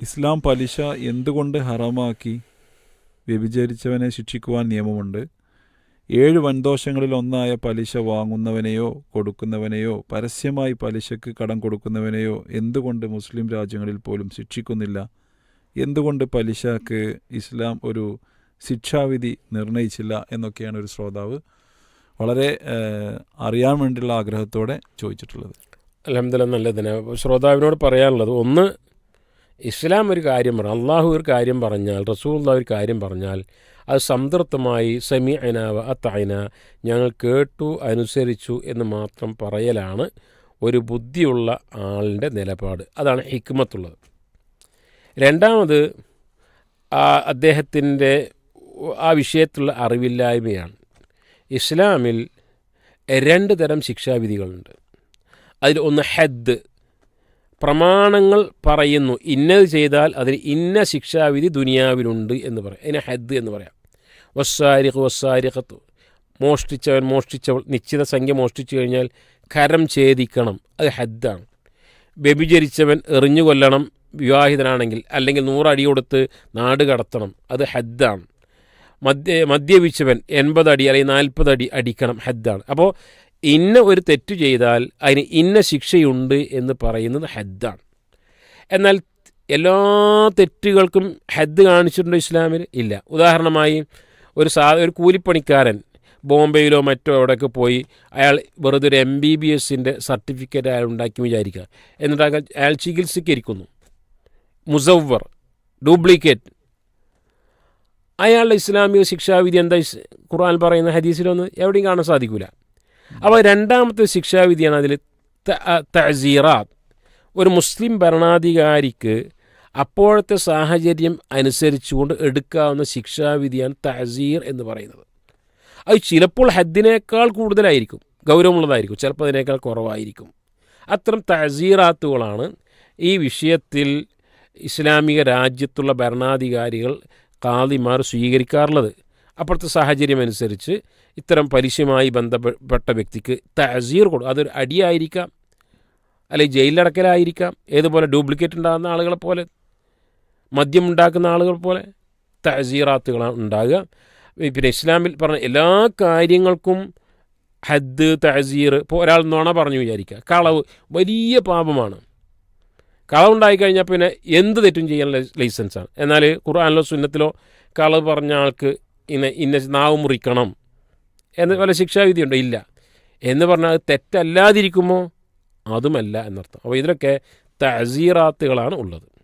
ഇസ്ലാം പലിശ എന്തുകൊണ്ട് ഹറാമാക്കി? വ്യഭിചരിച്ചവനെ ശിക്ഷിക്കുവാൻ നിയമമുണ്ട്. ഏഴ് വൻദോഷങ്ങളിൽ ഒന്നായ പലിശ വാങ്ങുന്നവനെയോ കൊടുക്കുന്നവനെയോ പരസ്യമായി പലിശക്ക് കടം കൊടുക്കുന്നവനെയോ എന്തുകൊണ്ട് മുസ്ലിം രാജ്യങ്ങളിൽ പോലും ശിക്ഷിക്കുന്നില്ല? എന്തുകൊണ്ട് പലിശക്ക് ഇസ്ലാം ഒരു ശിക്ഷാവിധി നിർണയിച്ചില്ല എന്നൊക്കെയാണ് ഒരു ശ്രോതാവ് വളരെ അറിയാൻ വേണ്ടിയുള്ള ആഗ്രഹത്തോടെ ചോദിച്ചിട്ടുള്ളത്. അലഹമില്ല നല്ലതിന് ശ്രോതാവിനോട് പറയാനുള്ളത് ഒന്ന് ഇസ്ലാം ഒരു കാര്യം പറഞ്ഞു അള്ളാഹു ഒരു കാര്യം പറഞ്ഞാൽ റസൂള്ള ഒരു കാര്യം പറഞ്ഞാൽ അത് സംതൃപ്തമായി സമി അനാവ അത്തായന ഞങ്ങൾ കേട്ടു അനുസരിച്ചു എന്ന് മാത്രം പറയലാണ് ഒരു ബുദ്ധിയുള്ള ആളിന്റെ നിലപാട്. അതാണ് ഹിക്മത്തുള്ളത്. രണ്ടാമത് അദ്ദേഹത്തിന്റെ ആ വിഷയത്തിലുള്ള അറിവില്ലായ്മയാണ്. ഇസ്ലാമിൽ രണ്ട് തരം ശിക്ഷാവിധികളുണ്ട്. അതിൽ ഒന്ന് ഹെദ് പ്രമാണങ്ങൾ പറയുന്നു. ഇന്നത് ചെയ്താൽ അതിന് ഇന്ന ശിക്ഷാവിധി ദുനിയാവിലുണ്ട് എന്ന് പറയാം. അതിനെ ഹെദ് എന്ന് പറയാം. വസ്സാരിഖ് വസ്സാരിഖത്ത്. മോഷ്ടിച്ചവൻ മോഷ്ടിച്ചവൾ നിശ്ചിത സംഖ്യ മോഷ്ടിച്ചു കഴിഞ്ഞാൽ കരം ഛേദിക്കണം. അത് ഹെദ്ദാണ്. വ്യഭിചരിച്ചവൻ എറിഞ്ഞു കൊല്ലണം വിവാഹിതനാണെങ്കിൽ അല്ലെങ്കിൽ നൂറടി കൊടുത്ത് നാട് കടത്തണം. അത് ഹെദ്ദാണ്. മദ്യ മദ്യപിച്ചവൻ എൺപത് അടി അല്ലെങ്കിൽ നാൽപ്പത് അടി അടിക്കണം. ഹെദ്ദാണ്. അപ്പോൾ ഇന്ന ഒരു തെറ്റ് ചെയ്താൽ അതിന് ഇന്ന ശിക്ഷയുണ്ട് എന്ന് പറയുന്നത് ഹെദ്ദാണ്. എന്നാൽ എല്ലാ തെറ്റുകൾക്കും ഹെദ് കാണിച്ചിട്ടുണ്ടോ ഇസ്ലാമിൽ? ഇല്ല. ഉദാഹരണമായി ഒരു സാ ഒരു കൂലിപ്പണിക്കാരൻ ബോംബെയിലോ മറ്റോ എവിടെയൊക്കെ പോയി അയാൾ വെറുതെ ഒരു എം ബി ബി എസിന്റെ സർട്ടിഫിക്കറ്റ് അയാൾ ഉണ്ടാക്കി വിചാരിക്കുക. എന്നിട്ട് അയാൾ ചികിത്സിക്കരിക്കുന്നു മുസവർ ഡ്യൂപ്ലിക്കേറ്റ്. അയാളുടെ ഇസ്ലാമിക ശിക്ഷാവിധി എന്താ? ഖുർആൻ പറയുന്ന ഹദീസിലൊന്നും എവിടെയും കാണാൻ സാധിക്കില്ല അപ്പോൾ രണ്ടാമത്തെ ശിക്ഷാവിധിയാണ് അതിൽ തസീറാത്ത് ഒരു മുസ്ലിം ഭരണാധികാരിക്ക് അപ്പോഴത്തെ സാഹചര്യം അനുസരിച്ചുകൊണ്ട് എടുക്കാവുന്ന ശിക്ഷാവിധിയാണ് തസീർ എന്ന് പറയുന്നത്. അത് ചിലപ്പോൾ ഹദ്ദിനേക്കാൾ കൂടുതലായിരിക്കും ഗൗരവമുള്ളതായിരിക്കും ചിലപ്പോൾ അതിനേക്കാൾ കുറവായിരിക്കും. അത്തരം തസീറാത്തുകളാണ് ഈ വിഷയത്തിൽ ഇസ്ലാമിക രാജ്യത്തുള്ള ഭരണാധികാരികൾ കാദിമാർ സ്വീകരിക്കാറുള്ളത്. അപ്പോഴത്തെ സാഹചര്യം അനുസരിച്ച് ഇത്തരം പലിശയുമായി ബന്ധപ്പെട്ട വ്യക്തിക്ക് തസീർ കൊടുക്കും അതൊരു അടിയായിരിക്കാം. അല്ലെങ്കിൽ ജയിലിലടക്കലായിരിക്കാം. ഏതുപോലെ ഡ്യൂപ്ലിക്കേറ്റ് ഉണ്ടാകുന്ന ആളുകളെ പോലെ മദ്യം ഉണ്ടാക്കുന്ന ആളുകൾ പോലെ തസീറാത്തുകളാണ് ഉണ്ടാകുക. പിന്നെ ഇസ്ലാമിൽ പറഞ്ഞ എല്ലാ കാര്യങ്ങൾക്കും ഹദ് തസീർ ഇപ്പോൾ ഒരാൾ നുണ പറഞ്ഞു വിചാരിക്കുക. കളവ് വലിയ പാപമാണ്. കളവുണ്ടായി കഴിഞ്ഞാൽ പിന്നെ എന്ത് തെറ്റും ചെയ്യാൻ ലൈസൻസാണ്. എന്നാൽ ഖുർആാനിലോ സുന്നത്തിലോ കളവ് പറഞ്ഞ ആൾക്ക് ഇന്ന ഇന്ന നാവ് മുറിക്കണം. എന്ന് വല്ല ശിക്ഷാവിധിയുണ്ടോ? ഇല്ല. എന്ന് പറഞ്ഞാൽ അത് തെറ്റല്ലാതിരിക്കുമോ? അതുമല്ല എന്നർത്ഥം. അപ്പോൾ ഇതിലൊക്കെ തസീറാത്തുകളാണ് ഉള്ളത്.